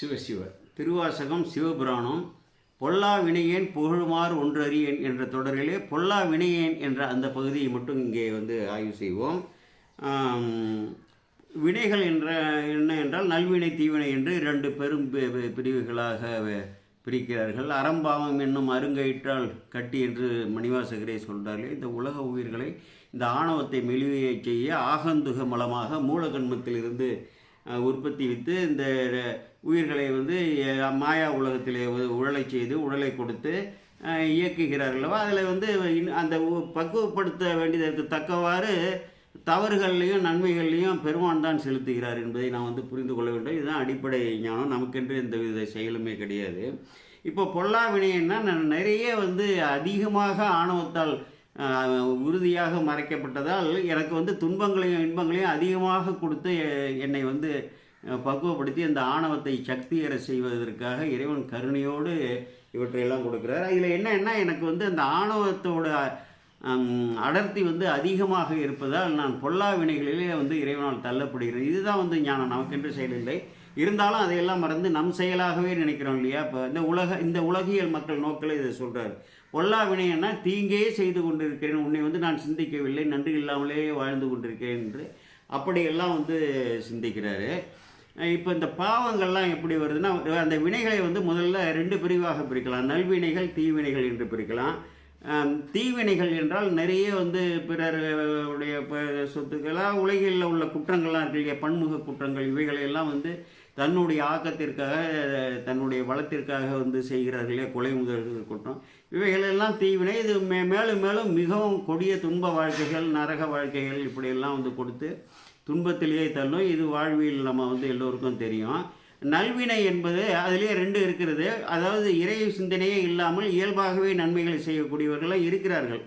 சிவசிவ திருவாசகம் சிவபுராணம் பொல்லா வினையேன் புகழுமாறு ஒன்றறியேன் என்ற தொடரிலே பொல்லா வினையேன் என்ற அந்த பகுதியை மட்டும் இங்கே வந்து ஆய்வு செய்வோம். வினைகள் என்ற என்ன என்றால் நல்வினை தீவினை என்று இரண்டு பெரும் பி- பிரிவுகளாக பிரிக்கிறார்கள். அறம்பாவம் என்னும் அருங்கயிற்றால் கட்டி என்று மணிவாசகரே சொல்கிறார்களே இந்த உலக உயிர்களை இந்த ஆணவத்தை மெலிவையை செய்ய ஆகந்துக மலமாக மூலகன்மத்திலிருந்து உற்பத்தி வித்து இந்த உயிர்களை வந்து மாயா உலகத்திலே உழலை செய்து உடலை கொடுத்து அஹ், இயக்குகிறார்களவா அதில் வந்து அந்த பக்குவப்படுத்த வேண்டியதற்கு தக்கவாறு தவறுகள்லையும் நன்மைகள்லையும் பெருமான் தான் செலுத்துகிறார் என்பதை நான் வந்து புரிந்து கொள்ள வேண்டும். இதுதான் அடிப்படை ஞானம். நமக்கென்று எந்த வித செயலுமே கிடையாது. இப்போ பொல்லா வினையன்னா நிறைய வந்து அதிகமாக ஆணவத்தால் உறுதியாக மறைக்கப்பட்டதால் எனக்கு வந்து துன்பங்களையும் இன்பங்களையும் அதிகமாக கொடுத்து என்னை வந்து பக்குவப்படுத்தி அந்த ஆணவத்தை சக்தியற செய்வதற்காக இறைவன் கருணையோடு இவற்றையெல்லாம் கொடுக்குறாரு. இதில் என்னன்னா எனக்கு வந்து அந்த ஆணவத்தோட அடர்த்தி வந்து அதிகமாக இருப்பதால் நான் பொல்லா வினைகளிலே வந்து இறைவனால் தள்ளப்படுகிறேன். இதுதான் வந்து ஞானம். நமக்கென்று செயலில்லை. இருந்தாலும் அதையெல்லாம் மறந்து நம் செயலாகவே நினைக்கிறோம் இல்லையா? இப்போ இந்த உலக இந்த உலகியல் மக்கள் நோக்கில் இதை சொல்கிறார் பொல்லா வினைன்னா தீங்கே செய்து கொண்டிருக்கிறேன் உன்னை வந்து நான் சிந்திக்கவில்லை நன்றி இல்லாமலே வாழ்ந்து கொண்டிருக்கிறேன் என்று அப்படியெல்லாம் வந்து சிந்திக்கிறாரு. இப்போ இந்த பாவங்கள்லாம் எப்படி வருதுன்னா அந்த வினைகளை வந்து முதல்ல ரெண்டு பிரிவாக பிரிக்கலாம். நல்வினைகள் தீவினைகள் என்று பிரிக்கலாம். தீவினைகள் என்றால் நிறைய வந்து பிறருடைய சொத்துக்களாக உலகில் உள்ள குற்றங்கள்லாம் இருக்கு இல்லையா? பன்முக குற்றங்கள் இவைகளை எல்லாம் வந்து தன்னுடைய ஆக்கத்திற்காக தன்னுடைய வளத்திற்காக வந்து செய்கிறார்கள் கொலை முதல்கள் இருக்கட்டும் இவைகளெல்லாம் தீவினை இது மே மேலும் மேலும் மிகவும் கொடிய துன்ப வாழ்க்கைகள் நரக வாழ்க்கைகள் இப்படியெல்லாம் வந்து கொடுத்து துன்பத்திலேயே தள்ளும். இது வாழ்வியல் நம்ம வந்து எல்லோருக்கும் தெரியும். நல்வினை என்பது அதிலே ரெண்டு இருக்கிறது. அதாவது இறை சிந்தனையே இல்லாமல் இயல்பாகவே நன்மைகளை செய்யக்கூடியவர்களாக இருக்கிறார்கள்.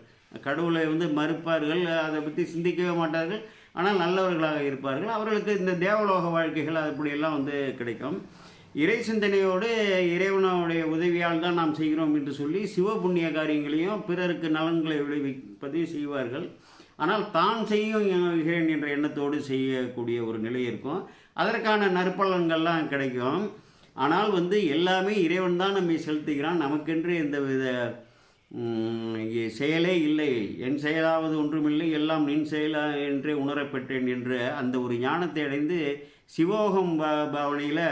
கடவுளை வந்து மறுப்பார்கள் அதை பற்றி சிந்திக்கவே மாட்டார்கள். ஆனால் நல்லவர்களாக இருப்பார்கள். அவர்களுக்கு இந்த தேவலோக வாழ்க்கைகள் அப்படியெல்லாம் வந்து கிடைக்கும். இறை சிந்தனையோடு இறைவனுடைய உதவியால் தான் நாம் செய்கிறோம் என்று சொல்லி சிவ புண்ணிய காரியங்களையும் பிறருக்கு நலன்களை விளைவிப்பதையும் செய்வார்கள். ஆனால் தான் செய்யுகிறேன் என்ற எண்ணத்தோடு செய்யக்கூடிய ஒரு நிலை இருக்கும். அதற்கான நற்பலன்கள்லாம் கிடைக்கும். ஆனால் வந்து எல்லாமே இறைவன் தான் நம்மை செலுத்துகிறான். நமக்கென்று எந்த வித செயலே இல்லை. என் செயலாவது ஒன்றுமில்லை. எல்லாம் நின் செயலா என்றே உணரப்பெற்றேன் என்று அந்த ஒரு ஞானத்தை அடைந்து சிவோகம் பா- பாவனையில்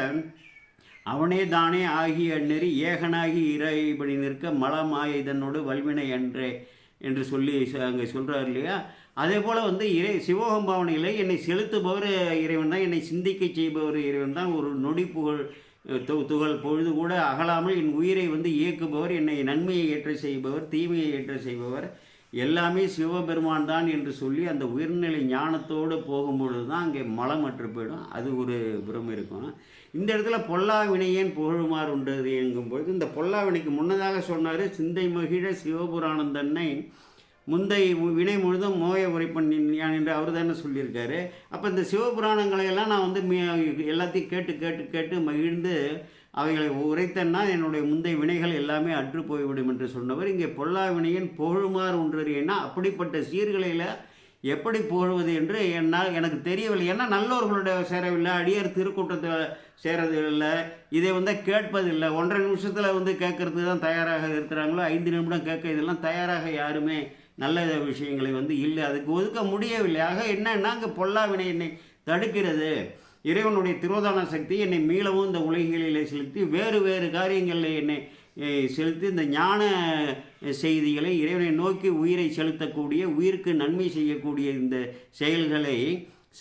அவனே தானே ஆகிய நெறி ஏகனாகி இறைபடி நிற்க மலமாய இதனோடு வல்வினை என்றே என்று சொல்லி அங்கே சொல்கிறார் இல்லையா? அதே போல் வந்து இறை சிவோகம் பாவனையில் என்னை செலுத்துபவர் இறைவன் தான். என்னை சிந்திக்க செய்பவர் இறைவன் தான். ஒரு நொடி புகழ் துகள் பொழுது கூட அகலாமல் என் உயிரை வந்து இயக்குபவர் என்னை நன்மையை ஏற்ற செய்பவர் தீமையை ஏற்ற செய்பவர் எல்லாமே சிவபெருமான் தான் என்று சொல்லி அந்த உயர்நிலை ஞானத்தோடு போகும்பொழுது தான் அங்கே மலமற்று போயிடும். அது ஒரு புறம் இருக்கும். இந்த இடத்துல பொல்லா வினையேன் புகழுமாறு உண்டது என்கும்பொழுது இந்த பொல்லா வினைக்கு முன்னதாக சொன்னார் சிந்தை மகிழ சிவபுராணம் தன்னை முந்தை வினை முழுதும் மோய உரைப்பன் யான் என்று அவர் தானே சொல்லியிருக்காரு. அப்போ இந்த சிவபுராணங்களை எல்லாம் நான் வந்து மீ எல்லாத்தையும் கேட்டு கேட்டு கேட்டு மகிழ்ந்து அவைகளை உரைத்தன்னா என்னுடைய முந்தைய வினைகள் எல்லாமே அற்று போய்விடும் என்று சொன்னவர். இங்கே பொல்லா வினையின் புகழுமாறு ஒன்றறியன்னா அப்படிப்பட்ட சீர்களில் எப்படி புகழ்வது என்று என்னால் எனக்கு தெரியவில்லை. ஏன்னா நல்லவர்களுடைய சேரவில்லை அடியார் திருக்கூட்டத்தில் சேரதில்லை இதை வந்து கேட்பதில்லை. ஒன்றரை நிமிஷத்தில் வந்து கேட்கறதுக்கு தான் தயாராக இருக்கிறாங்களோ ஐந்து நிமிடம் கேட்க இதெல்லாம் தயாராக யாருமே நல்ல விஷயங்களை வந்து இல்லை அதுக்கு ஒதுக்க முடியவில்லை. ஆக என்னன்னா அங்கே பொல்லாவினை என்னை தடுக்கிறது. இறைவனுடைய திரோதான சக்தி என்னை மீளவும் இந்த உலகிலே செலுத்தி வேறு வேறு காரியங்களில் என்னை செலுத்தி இந்த ஞான செய்திகளை இறைவனை நோக்கி உயிரை செலுத்தக்கூடிய உயிருக்கு நன்மை செய்யக்கூடிய இந்த செயல்களை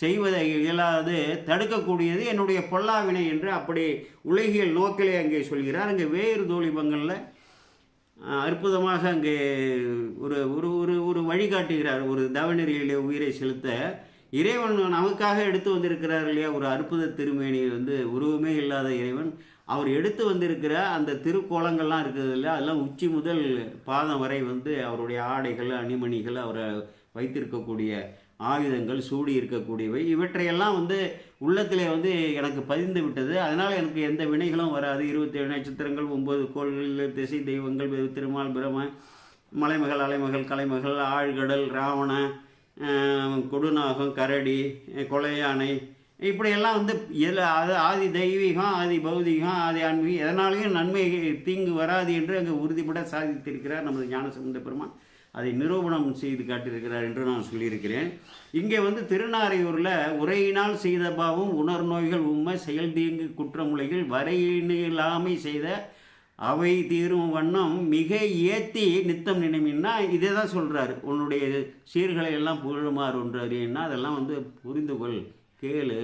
செய்வதை இயலாது தடுக்கக்கூடியது என்னுடைய பொல்லாவினை என்று அப்படி உலகியல் நோக்கிலே அங்கே சொல்கிறார். அங்கே வேறு தோழிபங்களில் அற்புதமாக அங்கே ஒரு ஒரு ஒரு ஒரு வழிகாட்டுகிறார் ஒரு தவநெறியிலே உயிரை செலுத்த. இறைவன் நமக்காக எடுத்து வந்திருக்கிறார் இல்லையா? ஒரு அற்புத திருமேனி வந்து உருவமே இல்லாத இறைவன். அவர் எடுத்து வந்திருக்கிற அந்த திருக்கோலங்கள்லாம் இருக்குது இல்லை அதெல்லாம் உச்சி முதல் பாதம் வரை வந்து அவருடைய ஆடைகள் அணிமணிகள் அவரை வைத்திருக்கக்கூடிய ஆயுதங்கள் சூடி இருக்கக்கூடியவை. இவற்றையெல்லாம் வந்து உள்ளத்திலே வந்து எனக்கு பதிந்து விட்டது. அதனால் எனக்கு எந்த வினைகளும் வராது. இருபத்தேழு நட்சத்திரங்கள் ஒன்பது கோள்கள் திசை தெய்வங்கள் திருமால் பிரம மலைமகள் அலைமகள் கலைமகள் ஆழ்கடல் ராவண கொடுநாகம் கரடி கொலையானை இப்படியெல்லாம் வந்து இதில் அது ஆதி தெய்வீகம் ஆதி பௌதிகம் ஆதி ஆன்மீகம். எதனாலையும் நன்மை தீங்கு வராது என்று அங்கே உறுதிப்பட சாதித்திருக்கிறார் நமது ஞானசமுந்த பெருமான். அதை நிரூபணம் செய்து காட்டியிருக்கிறார் என்று நான் சொல்லியிருக்கிறேன். இங்கே வந்து திருநாரையூரில் உரையினால் செய்த பாவம் உணர் நோய்கள் உண்மை செயல் தீங்கு குற்றமுலைகள் வரையிலாமை செய்த அவை தீரும் வண்ணம் மிக ஏத்தி நித்தம் நினைமின்னா இதே தான் சொல்கிறாரு உன்னுடைய சீர்களை எல்லாம் புகழுமாறு ஒன்று அறியன்னா அதெல்லாம் வந்து புரிந்து கொள் கேளு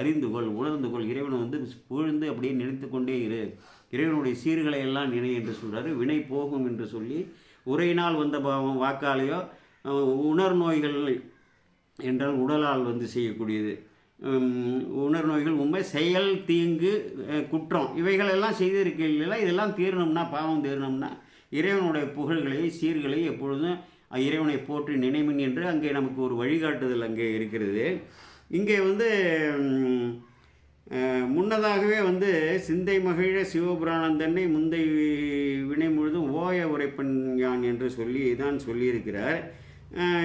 அறிந்து கொள் உணர்ந்து கொள். இறைவனை வந்து புகழ்ந்து அப்படியே நினைத்து கொண்டே இரு. இறைவனுடைய சீர்களை எல்லாம் நினை என்று சொல்கிறாரு வினை போகும் என்று சொல்லி உரையினால் வந்த பாவம் வாக்காலேயோ உணர் நோய்கள் என்றால் உடலால் வந்து செய்யக்கூடியது. உணர் நோய்கள் உண்மை செயல் தீங்கு குற்றம் இவைகளெல்லாம் செய்திருக்கீங்களா இதெல்லாம் தீரணும்னா பாவம் தீரணும்னா இறைவனுடைய புகழ்களை சீர்களை எப்பொழுதும் இறைவனை போற்றி நினைமின் என்று அங்கே நமக்கு ஒரு வழிகாட்டுதல் அங்கே இருக்கிறது. இங்கே வந்து முன்னதாகவே வந்து சிந்தை மகிழ சிவபுராணந்தன்னை முந்தை வினை முழுதும் ஓய உரைப்பன் யான் என்று சொல்லி தான் சொல்லியிருக்கிறார்.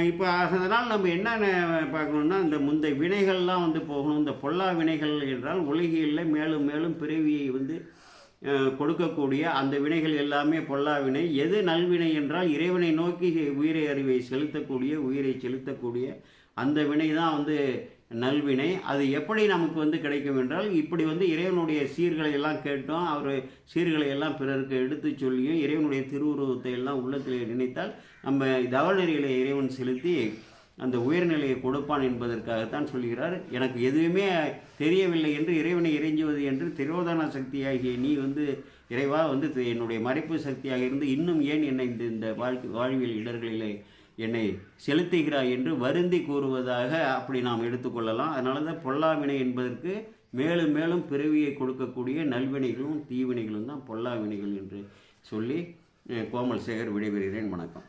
இப்போ அதனால் நம்ம என்னென்ன பார்க்கணுன்னா இந்த முந்தை வினைகள்லாம் வந்து போகணும். இந்த பொல்லா வினைகள் என்றால் உலகியில் மேலும் மேலும் பிறவியை வந்து கொடுக்கக்கூடிய அந்த வினைகள் எல்லாமே பொல்லா வினை. எது நல்வினை என்றால் இறைவனை நோக்கி உயிரை அறிவை செலுத்தக்கூடிய உயிரை செலுத்தக்கூடிய அந்த வினை தான் வந்து நல்வினை அது எப்படி நமக்கு வந்து கிடைக்கும் என்றால் இப்படி வந்து இறைவனுடைய சீர்களை எல்லாம் கேட்டோம் அவர் சீர்களை எல்லாம் பிறருக்கு எடுத்து சொல்லியும் இறைவனுடைய திருவுருவத்தை எல்லாம் உள்ளத்தில் நினைத்தால் நம்ம தவநெறிகளை இறைவன் செலுத்தி அந்த உயர்நிலையை கொடுப்பான் என்பதற்காகத்தான் சொல்கிறார் எனக்கு எதுவுமே தெரியவில்லை என்று இறைவனை இறைஞ்சுவது என்று திரோதான சக்தியாகிய நீ வந்து இறைவா வந்து என்னுடைய மறைப்பு சக்தியாக இருந்து இன்னும் ஏன் என்னை இந்த இந்த வாழ்க்கை வாழ்வியல் இடர்களிலே என்னை செலுத்துகிறாய் என்று வருந்தி கூறுவதாக அப்படி நாம் எடுத்துக்கொள்ளலாம் அதனால தான் பொல்லாவினை என்பதற்கு மேலும் மேலும் பிறவியை கொடுக்கக்கூடிய நல்வினைகளும் தீவினைகளும் தான் பொல்லாவினைகள் என்று சொல்லி கோமல் சேகர் விடைபெறுகிறேன். வணக்கம்.